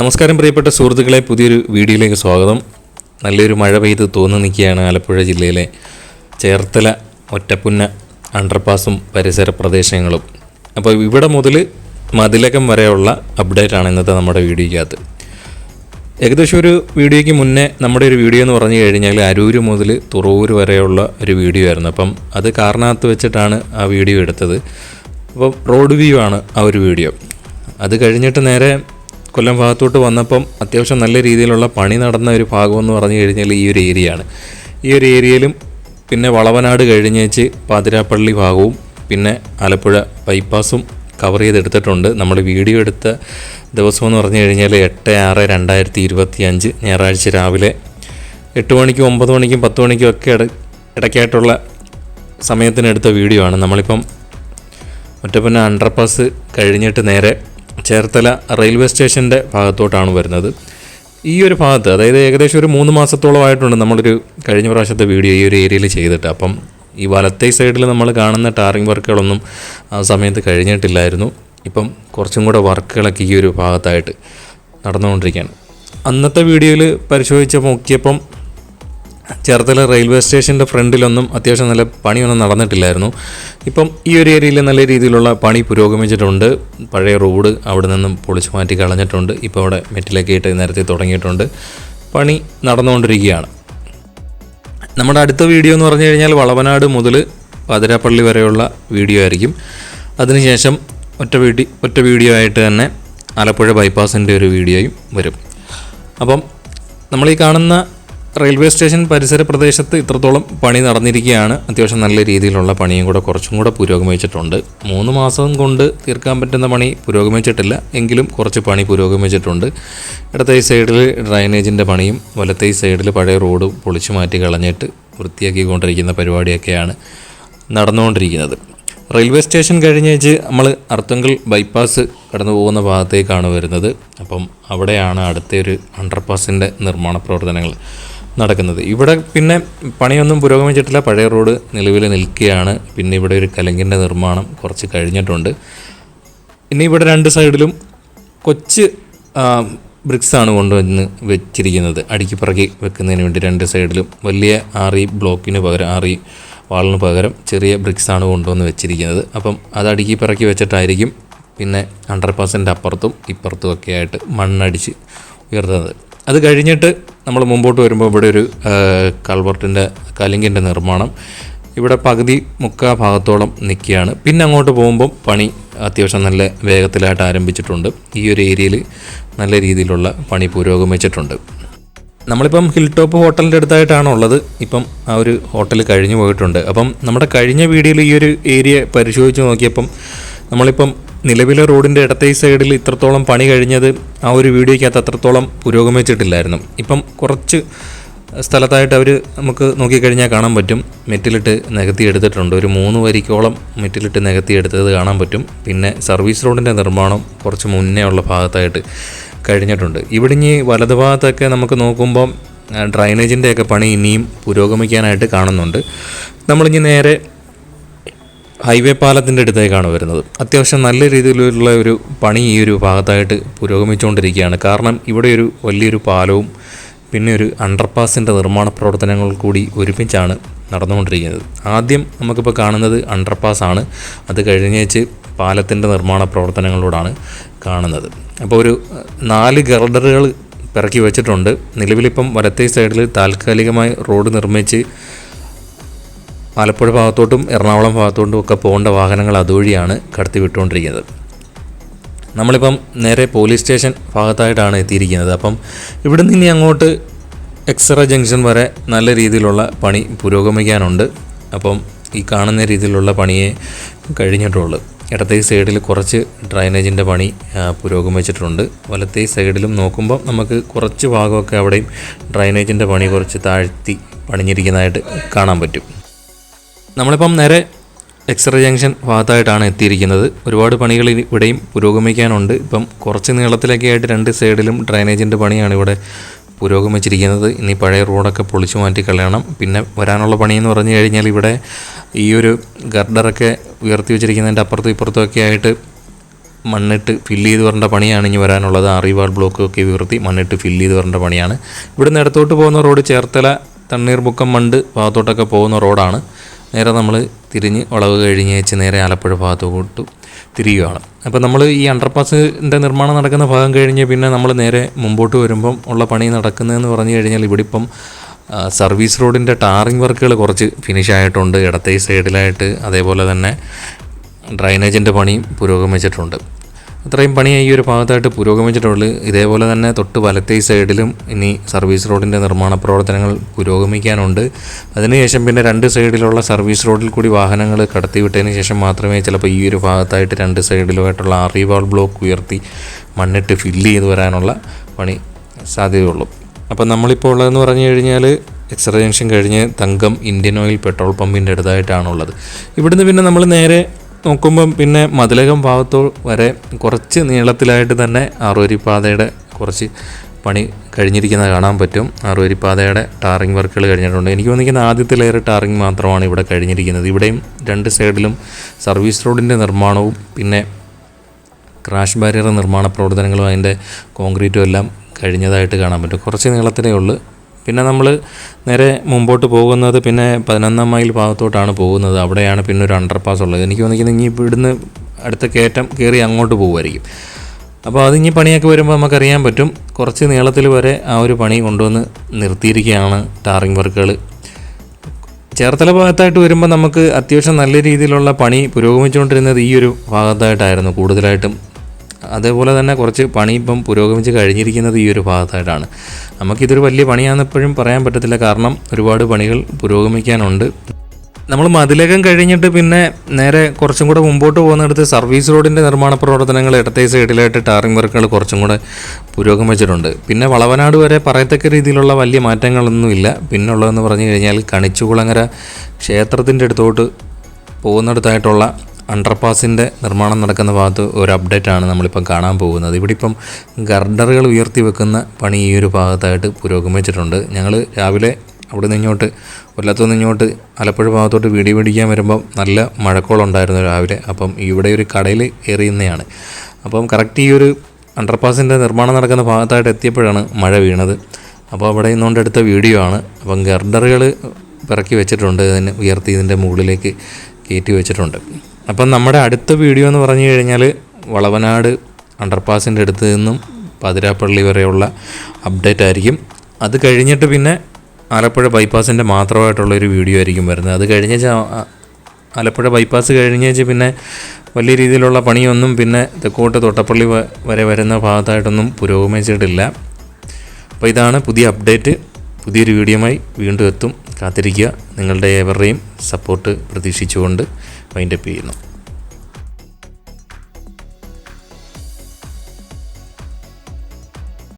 നമസ്കാരം പ്രിയപ്പെട്ട സുഹൃത്തുക്കളെ പുതിയൊരു വീഡിയോയിലേക്ക് സ്വാഗതം. നല്ലൊരു മഴ പെയ്ത് തോന്നു നിൽക്കുകയാണ് ആലപ്പുഴ ജില്ലയിലെ ചേർത്തല ഒറ്റപ്പുന്ന അണ്ടർപാസും പരിസര പ്രദേശങ്ങളും. അപ്പോൾ ഇവിടെ മുതൽ മതിലകം വരെയുള്ള അപ്ഡേറ്റ് ആണ് ഇന്നത്തെ നമ്മുടെ വീഡിയോയ്ക്കകത്ത്. ഏകദേശം ഒരു വീഡിയോയ്ക്ക് മുന്നേ നമ്മുടെ ഒരു വീഡിയോ എന്ന് പറഞ്ഞു കഴിഞ്ഞാൽ അരൂര് മുതൽ തുറവൂർ വരെയുള്ള ഒരു വീഡിയോ ആയിരുന്നു. അപ്പം അത് കാരണത്ത് വെച്ചിട്ടാണ് ആ വീഡിയോ എടുത്തത്. അപ്പം റോഡ് വ്യൂ ആണ് ആ ഒരു വീഡിയോ. അത് കഴിഞ്ഞിട്ട് നേരെ കൊല്ലം ഭാഗത്തോട്ട് വന്നപ്പം അത്യാവശ്യം നല്ല രീതിയിലുള്ള പണി നടന്ന ഒരു ഭാഗമെന്ന് പറഞ്ഞു കഴിഞ്ഞാൽ ഈ ഒരു ഏരിയയാണ് ഈ ഒരു ഏരിയയിലും പിന്നെ വളവനാട് കഴിഞ്ഞേച്ച് പാതിരാപ്പള്ളി ഭാഗവും പിന്നെ ആലപ്പുഴ ബൈപ്പാസും കവർ ചെയ്തെടുത്തിട്ടുണ്ട്. നമ്മൾ വീഡിയോ എടുത്ത ദിവസം എന്ന് പറഞ്ഞു കഴിഞ്ഞാൽ എട്ട് ആറ് രണ്ടായിരത്തി ഇരുപത്തി അഞ്ച് ഞായറാഴ്ച രാവിലെ എട്ട് മണിക്കും ഒമ്പത് മണിക്കും പത്ത് മണിക്കും ഒക്കെ ഇട ഇടയ്ക്കായിട്ടുള്ള സമയത്തിനെടുത്ത വീഡിയോ ആണ്. നമ്മളിപ്പം ഒറ്റപ്പന അണ്ടർപാസ് കഴിഞ്ഞിട്ട് നേരെ ചേർത്തല റെയിൽവേ സ്റ്റേഷന്റെ ഭാഗത്തോട്ടാണ് വരുന്നത്. ഈ ഒരു ഭാഗത്ത് അതായത് ഏകദേശം ഒരു മൂന്ന് മാസത്തോളമായിട്ടുണ്ട് നമ്മളൊരു കഴിഞ്ഞ പ്രാവശ്യത്തെ വീഡിയോ ഈ ഒരു ഏരിയയിൽ ചെയ്തിട്ട്. അപ്പം ഈ വലത്തേ സൈഡിൽ നമ്മൾ കാണുന്ന ടാറിങ് വർക്കുകളൊന്നും ആ സമയത്ത് കഴിഞ്ഞിട്ടില്ലായിരുന്നു. ഇപ്പം കുറച്ചും കൂടെ വർക്കുകളൊക്കെ ഈ ഒരു ഭാഗത്തായിട്ട് നടന്നുകൊണ്ടിരിക്കുകയാണ്. അന്നത്തെ വീഡിയോയിൽ പരിശോധിച്ച് നോക്കിയപ്പം ചേർത്തല റെയിൽവേ സ്റ്റേഷന്റെ ഫ്രണ്ടിലൊന്നും അത്യാവശ്യം നല്ല പണിയൊന്നും നടന്നിട്ടില്ലായിരുന്നു. ഇപ്പം ഈ ഒരു ഏരിയയിൽ നല്ല രീതിയിലുള്ള പണി പുരോഗമിച്ചിട്ടുണ്ട്. പഴയ റോഡ് അവിടെ നിന്നും പൊളിച്ചു മാറ്റി കളഞ്ഞിട്ടുണ്ട്. ഇപ്പോൾ അവിടെ മെറ്റിലൊക്കെ ഇട്ട് നേരത്തെ തുടങ്ങിയിട്ടുണ്ട്. പണി നടന്നുകൊണ്ടിരിക്കുകയാണ്. നമ്മുടെ അടുത്ത വീഡിയോ എന്ന് പറഞ്ഞു കഴിഞ്ഞാൽ വളവനാട് മുതൽ പതിരാപ്പള്ളി വരെയുള്ള വീഡിയോ ആയിരിക്കും. അതിനുശേഷം ഒറ്റ വീഡി ഒറ്റ വീഡിയോ ആയിട്ട് തന്നെ ആലപ്പുഴ ബൈപ്പാസിന്റെ ഒരു വീഡിയോയും വരും. അപ്പം നമ്മൾ ഈ കാണുന്ന റെയിൽവേ സ്റ്റേഷൻ പരിസര പ്രദേശത്ത് ഇത്രത്തോളം പണി നടന്നിരിക്കുകയാണ്. അത്യാവശ്യം നല്ല രീതിയിലുള്ള പണിയും കൂടെ കുറച്ചും കൂടെ പുരോഗമിച്ചിട്ടുണ്ട്. മൂന്ന് മാസം കൊണ്ട് തീർക്കാൻ പറ്റുന്ന പണി പുരോഗമിച്ചിട്ടില്ല. എങ്കിലും കുറച്ച് പണി പുരോഗമിച്ചിട്ടുണ്ട്. ഇടത്തെ സൈഡിൽ ഡ്രൈനേജിന്റെ പണിയും വലത്തെ സൈഡിൽ പഴയ റോഡ് പൊളിച്ചു മാറ്റി കളഞ്ഞിട്ട് വൃത്തിയാക്കിക്കൊണ്ടിരിക്കുന്ന പരിപാടിയൊക്കെയാണ് നടന്നുകൊണ്ടിരിക്കുന്നത്. റെയിൽവേ സ്റ്റേഷൻ കഴിഞ്ഞേച്ച് നമ്മൾ അർത്തുങ്കൽ ബൈപ്പാസ് കടന്നു പോകുന്ന ഭാഗത്തേക്കാണ് വരുന്നത്. അപ്പം അവിടെയാണ് അടുത്തൊരു അണ്ടർപാസിന്റെ നിർമ്മാണ പ്രവർത്തനങ്ങൾ. നടക്കുന്നത്. ഇവിടെ പിന്നെ പണിയൊന്നും പുരോഗമിച്ചിട്ടില്ല. പഴയ റോഡ് നിലവിൽ നിൽക്കുകയാണ്. പിന്നെ ഇവിടെ ഒരു കലങ്കിന്റെ നിർമ്മാണം കുറച്ച് കഴിഞ്ഞിട്ടുണ്ട്. ഇനി ഇവിടെ രണ്ട് സൈഡിലും കൊച്ച് ബ്രിക്സാണ് കൊണ്ടുവന്ന് വെച്ചിരിക്കുന്നത്. അടുക്കി പറക്കി വെക്കുന്നതിന് വേണ്ടി രണ്ട് സൈഡിലും വലിയ ആറി ബ്ലോക്കിന് പകരം ആറി വാളിന് പകരം ചെറിയ ബ്രിക്സാണ് കൊണ്ടുവന്ന് വെച്ചിരിക്കുന്നത്. അപ്പം അത് അടുക്കി പറക്കി വെച്ചിട്ടായിരിക്കും പിന്നെ ഹൺഡ്രഡ് അണ്ടർപാസിന്റെ അപ്പുറത്തും ഇപ്പുറത്തും ഒക്കെ ആയിട്ട് മണ്ണടിച്ച് ഉയർത്തുന്നത്. അത് കഴിഞ്ഞിട്ട് നമ്മൾ മുമ്പോട്ട് വരുമ്പോൾ ഇവിടെ ഒരു കൾവർട്ടിന്റെ കലിങ്കിന്റെ നിർമ്മാണം. ഇവിടെ പകുതി മുക്കാ ഭാഗത്തോളം നിൽക്കുകയാണ്. പിന്നെ അങ്ങോട്ട് പോകുമ്പം പണി അത്യാവശ്യം നല്ല വേഗത്തിലായിട്ട് ആരംഭിച്ചിട്ടുണ്ട്. ഈ ഒരു ഏരിയയിൽ നല്ല രീതിയിലുള്ള പണി പുരോഗമിച്ചിട്ടുണ്ട്. നമ്മളിപ്പം ഹിൽ ടോപ്പ് ഹോട്ടലിന്റെ അടുത്തായിട്ടാണ് ഉള്ളത്. ഇപ്പം ആ ഒരു ഹോട്ടൽ കഴിഞ്ഞു പോയിട്ടുണ്ട്. അപ്പം നമ്മുടെ കഴിഞ്ഞ വീഡിയോയിൽ ഈ ഒരു ഏരിയ പരിശോധിച്ച് നോക്കിയപ്പം നമ്മളിപ്പം നിലവിലെ റോഡിന്റെ ഇടത്തെ സൈഡിൽ ഇത്രത്തോളം പണി കഴിഞ്ഞത് ആ ഒരു വീഡിയോയ്ക്കകത്ത് അത്രത്തോളം പുരോഗമിച്ചിട്ടില്ലായിരുന്നു. ഇപ്പം കുറച്ച് സ്ഥലത്തായിട്ട് അവർ നമുക്ക് നോക്കിക്കഴിഞ്ഞാൽ കാണാൻ പറ്റും. മെറ്റിലിട്ട് നികത്തി എടുത്തിട്ടുണ്ട്. ഒരു മൂന്ന് വരിക്കോളം മെറ്റിലിട്ട് നികത്തി എടുത്തത് കാണാൻ പറ്റും. പിന്നെ സർവീസ് റോഡിന്റെ നിർമ്മാണം കുറച്ച് മുന്നേ ഉള്ള ഭാഗത്തായിട്ട് കഴിഞ്ഞിട്ടുണ്ട്. ഇവിടെ ഇനി വലതുഭാഗത്തൊക്കെ നമുക്ക് നോക്കുമ്പം ഡ്രൈനേജിന്റെയൊക്കെ പണി ഇനിയും പുരോഗമിക്കാനായിട്ട് കാണുന്നുണ്ട്. നമ്മളിനി നേരെ ഹൈവേ പാലത്തിന്റെ അടുത്തേക്കാണ് വരുന്നത്. അത്യാവശ്യം നല്ല രീതിയിലുള്ള ഒരു പണി ഈ ഒരു ഭാഗത്തായിട്ട് പുരോഗമിച്ചുകൊണ്ടിരിക്കുകയാണ്. കാരണം ഇവിടെ ഒരു വലിയൊരു പാലവും പിന്നെ ഒരു അണ്ടർപാസിന്റെ നിർമ്മാണ പ്രവർത്തനങ്ങൾ കൂടി ഒരുമിച്ചാണ് നടന്നുകൊണ്ടിരിക്കുന്നത്. ആദ്യം നമുക്കിപ്പോൾ കാണുന്നത് അണ്ടർപാസ് ആണ്. അത് കഴിഞ്ഞേച്ച് പാലത്തിന്റെ നിർമ്മാണ പ്രവർത്തനങ്ങളോടാണ് കാണുന്നത്. അപ്പോൾ ഒരു നാല് ഗർഡറുകൾ പിറക്കി വെച്ചിട്ടുണ്ട്. നിലവിലിപ്പം വലത്തേ സൈഡിൽ താൽക്കാലികമായി റോഡ് നിർമ്മിച്ച് ആലപ്പുഴ ഭാഗത്തോട്ടും എറണാകുളം ഭാഗത്തോട്ടും ഒക്കെ പോകേണ്ട വാഹനങ്ങൾ അതുവഴിയാണ് കടത്തി വിട്ടുകൊണ്ടിരിക്കുന്നത് നമ്മളിപ്പം നേരെ പോലീസ് സ്റ്റേഷൻ ഭാഗത്തായിട്ടാണ് എത്തിയിരിക്കുന്നത്. അപ്പം ഇവിടെ നിന്ന് ഇനി അങ്ങോട്ട് എക്സറ ജംഗ്ഷൻ വരെ നല്ല രീതിയിലുള്ള പണി പുരോഗമിക്കാനുണ്ട്. അപ്പം ഈ കാണുന്ന രീതിയിലുള്ള പണിയെ കഴിഞ്ഞിട്ടുള്ളൂ. ഇടത്തേ സൈഡിൽ കുറച്ച് ഡ്രൈനേജിന്റെ പണി പുരോഗമിച്ചിട്ടുണ്ട്. വലത്തേ സൈഡിലും നോക്കുമ്പോൾ നമുക്ക് കുറച്ച് ഭാഗമൊക്കെ അവിടെയും ഡ്രൈനേജിന്റെ പണി കുറച്ച് താഴ്ത്തി പണിഞ്ഞിരിക്കുന്നതായിട്ട് കാണാൻ പറ്റും. നമ്മളിപ്പം നേരെ എക്സ്റേ ജംഗ്ഷൻ ഭാഗത്തായിട്ടാണ് എത്തിയിരിക്കുന്നത്. ഒരുപാട് പണികൾ ഇവിടെയും പുരോഗമിക്കാനുണ്ട്. ഇപ്പം കുറച്ച് നീളത്തിലൊക്കെ ആയിട്ട് രണ്ട് സൈഡിലും ഡ്രൈനേജിന്റെ പണിയാണ് ഇവിടെ പുരോഗമിച്ചിരിക്കുന്നത്. ഇനി പഴയ റോഡൊക്കെ പൊളിച്ചു മാറ്റി കളയണം. പിന്നെ വരാനുള്ള പണിയെന്ന് പറഞ്ഞു കഴിഞ്ഞാൽ ഇവിടെ ഈ ഒരു ഗർഡറൊക്കെ ഉയർത്തി വെച്ചിരിക്കുന്നതിന്റെ അപ്പുറത്തും ഇപ്പുറത്തും ഒക്കെ ആയിട്ട് മണ്ണിട്ട് ഫില്ല് ചെയ്ത് വരേണ്ട പണിയാണ് ഇനി വരാനുള്ളത്. അറിവാൾ ബ്ലോക്കൊക്കെ ഉയർത്തി മണ്ണിട്ട് ഫില്ല് ചെയ്ത് വരേണ്ട പണിയാണ്. ഇവിടുന്ന് ഇടത്തോട്ട് പോകുന്ന റോഡ് ചേർത്തല തണ്ണീർമുക്കം മണ്ട് ഭാഗത്തോട്ടൊക്കെ പോകുന്ന റോഡാണ്. നേരെ നമ്മൾ തിരിഞ്ഞ് വളവ് കഴിഞ്ഞ് വെച്ച് നേരെ ആലപ്പുഴ ഭാഗത്തോട്ട് തിരിയുകയാണ്. അപ്പോൾ നമ്മൾ ഈ അണ്ടർപാസിന്റെ നിർമ്മാണം നടക്കുന്ന ഭാഗം കഴിഞ്ഞ് പിന്നെ നമ്മൾ നേരെ മുമ്പോട്ട് വരുമ്പം ഉള്ള പണി നടക്കുന്നതെന്ന് പറഞ്ഞു കഴിഞ്ഞാൽ ഇവിടെ ഇപ്പം സർവീസ് റോഡിന്റെ ടാറിങ് വർക്കുകൾ കുറച്ച് ഫിനിഷ് ആയിട്ടുണ്ട്. ഇടത്തെ സൈഡിലായിട്ട് അതേപോലെ തന്നെ ഡ്രൈനേജിന്റെ പണിയും പുരോഗമിച്ചിട്ടുണ്ട്. അത്രയും പണി ഈ ഒരു ഭാഗത്തായിട്ട് പുരോഗമിച്ചിട്ടുള്ളൂ ഇതേപോലെ തന്നെ തൊട്ട് വലത്തെ സൈഡിലും ഇനി സർവീസ് റോഡിന്റെ നിർമ്മാണ പ്രവർത്തനങ്ങൾ പുരോഗമിക്കാനുണ്ട്. അതിനുശേഷം പിന്നെ രണ്ട് സൈഡിലുള്ള സർവീസ് റോഡിൽ കൂടി വാഹനങ്ങൾ കടത്തിവിട്ടതിന് ശേഷം മാത്രമേ ചിലപ്പോൾ ഈ ഒരു ഭാഗത്തായിട്ട് രണ്ട് സൈഡിലുമായിട്ടുള്ള അറിവാൾ ബ്ലോക്ക് ഉയർത്തി മണ്ണിട്ട് ഫില്ല് ചെയ്ത് വരാനുള്ള പണി സാധ്യതയുള്ളൂ. അപ്പോൾ നമ്മളിപ്പോൾ ഉള്ളതെന്ന് പറഞ്ഞു കഴിഞ്ഞാൽ എക്സ്റേ ജംഗ്ഷൻ കഴിഞ്ഞ് തങ്കം ഇന്ത്യൻ ഓയിൽ പെട്രോൾ പമ്പിന്റെ അടുത്തായിട്ടാണുള്ളത്. ഇവിടുന്ന് പിന്നെ നമ്മൾ നേരെ നോക്കുമ്പം പിന്നെ മതിലകം ഭാഗത്തോ വരെ കുറച്ച് നീളത്തിലായിട്ട് തന്നെ ആറുവരിപ്പാതയുടെ കുറച്ച് പണി കഴിഞ്ഞിരിക്കുന്നത് കാണാൻ പറ്റും. ആറുവരിപ്പാതയുടെ ടാറിങ് വർക്കുകൾ കഴിഞ്ഞിട്ടുണ്ട്. എനിക്ക് തോന്നിക്കുന്ന ആദ്യത്തെ ലെയർ ടാറിങ് മാത്രമാണ് ഇവിടെ കഴിഞ്ഞിരിക്കുന്നത്. ഇവിടെയും രണ്ട് സൈഡിലും സർവീസ് റോഡിന്റെ നിർമ്മാണവും പിന്നെ ക്രാഷ് ബാരിയർ നിർമ്മാണ പ്രവർത്തനങ്ങളും അതിന്റെ കോൺക്രീറ്റും എല്ലാം കഴിഞ്ഞതായിട്ട് കാണാൻ പറ്റും. കുറച്ച് നീളത്തിലേ ഉള്ളൂ. പിന്നെ നമ്മൾ നേരെ മുമ്പോട്ട് പോകുന്നത് പിന്നെ പതിനൊന്നാം മൈൽ ഭാഗത്തോട്ടാണ് പോകുന്നത്. അവിടെയാണ് പിന്നെ ഒരു അണ്ടർപാസ് ഉള്ളത്. എനിക്ക് തോന്നിക്കുന്നത് ഇനി ഇവിടുന്ന് അടുത്ത കയറ്റം കയറി അങ്ങോട്ട് പോകുമായിരിക്കും അപ്പോൾ അത് ഇനി പണിയൊക്കെ വരുമ്പോൾ നമുക്കറിയാൻ പറ്റും. കുറച്ച് നീളത്തിൽ വരെ ആ ഒരു പണി കൊണ്ടുവന്ന് നിർത്തിയിരിക്കുകയാണ് ടാറിംഗ് വർക്കുകൾ ചേർത്തല ഭാഗത്തായിട്ട് വരുമ്പോൾ നമുക്ക് അത്യാവശ്യം നല്ല രീതിയിലുള്ള പണി പുരോഗമിച്ചുകൊണ്ടിരുന്നത് ഈ ഒരു ഭാഗത്തായിട്ടായിരുന്നു കൂടുതലായിട്ടും. അതേപോലെ തന്നെ കുറച്ച് പണി ഇപ്പം പുരോഗമിച്ച് കഴിഞ്ഞിരിക്കുന്നത് ഈ ഒരു ഭാഗത്തായിട്ടാണ്. നമുക്കിതൊരു വലിയ പണിയാണെന്ന് എപ്പോഴും പറയാൻ പറ്റത്തില്ല. കാരണം ഒരുപാട് പണികൾ പുരോഗമിക്കാനുണ്ട്. നമ്മൾ മതിലകം കഴിഞ്ഞിട്ട് പിന്നെ നേരെ കുറച്ചും കൂടെ മുമ്പോട്ട് പോകുന്നിടത്ത് സർവീസ് റോഡിന്റെ നിർമ്മാണ പ്രവർത്തനങ്ങൾ ഇടത്തെ സൈഡിലായിട്ട് ടാറിംഗ് വർക്കുകൾ കുറച്ചും കൂടെ പുരോഗമിച്ചിട്ടുണ്ട്. പിന്നെ വളവനാട് വരെ പറയത്തക്ക രീതിയിലുള്ള വലിയ മാറ്റങ്ങളൊന്നുമില്ല പിന്നുള്ളതെന്ന് പറഞ്ഞു കഴിഞ്ഞാൽ കണിച്ചുകുളങ്ങര ക്ഷേത്രത്തിന്റെ അടുത്തോട്ട് പോകുന്നിടത്തായിട്ടുള്ള അണ്ടർപാസിന്റെ നിർമ്മാണം നടക്കുന്ന ഭാഗത്ത് ഒരു അപ്ഡേറ്റ് ആണ് നമ്മളിപ്പം കാണാൻ പോകുന്നത്. ഇവിടെ ഇപ്പം ഗർഡറുകൾ ഉയർത്തി വെക്കുന്ന പണി ഈ ഒരു ഭാഗത്തായിട്ട് പുരോഗമിച്ചിട്ടുണ്ട്. ഞങ്ങൾ രാവിലെ അവിടെ നിന്ന് ഇങ്ങോട്ട് നിന്നിങ്ങോട്ട് ആലപ്പുഴ ഭാഗത്തോട്ട് വീടി പിടിക്കാൻ വരുമ്പം നല്ല മഴക്കോളുണ്ടായിരുന്നു രാവിലെ. അപ്പം ഇവിടെ ഒരു കടയിൽ എറിയുന്നതാണ് അപ്പം കറക്റ്റ് ഈ ഒരു അണ്ടർപാസിന്റെ നിർമ്മാണം നടക്കുന്ന ഭാഗത്തായിട്ട് എത്തിയപ്പോഴാണ് മഴ വീണത്. അപ്പോൾ അവിടെ നിന്നുകൊണ്ട് എടുത്ത വീഡിയോ ആണ്. അപ്പം ഗർഡറുകൾ പിറക്കി വെച്ചിട്ടുണ്ട് ഇതിന് ഉയർത്തി ഇതിന്റെ മുകളിലേക്ക് കയറ്റി വെച്ചിട്ടുണ്ട്. അപ്പം നമ്മുടെ അടുത്ത വീഡിയോ എന്ന് പറഞ്ഞു കഴിഞ്ഞാൽ വളവനാട് അണ്ടർപാസിന്റെ അടുത്ത് നിന്നും പതിരാപ്പള്ളി വരെയുള്ള അപ്ഡേറ്റ് ആയിരിക്കും. അത് കഴിഞ്ഞിട്ട് പിന്നെ ആലപ്പുഴ ബൈപ്പാസിന്റെ മാത്രമായിട്ടുള്ളൊരു വീഡിയോ ആയിരിക്കും വരുന്നത്. അത് കഴിഞ്ഞ ആലപ്പുഴ ബൈപ്പാസ് കഴിഞ്ഞേച്ച് പിന്നെ വലിയ രീതിയിലുള്ള പണിയൊന്നും പിന്നെ തെക്കോട്ട് തൊട്ടപ്പള്ളി വരെ വരുന്ന ഭാഗത്തായിട്ടൊന്നും പുരോഗമിച്ചിട്ടില്ല. അപ്പോൾ ഇതാണ് പുതിയ അപ്ഡേറ്റ് പുതിയൊരു വീഡിയോയുമായി വീണ്ടും എത്തും. കാത്തിരിക്കുക. നിങ്ങളുടെ ഏവരുടെയും സപ്പോർട്ട് പ്രതീക്ഷിച്ചുകൊണ്ട്. വൈൻഡപ്പ് ചെയ്യുന്നു.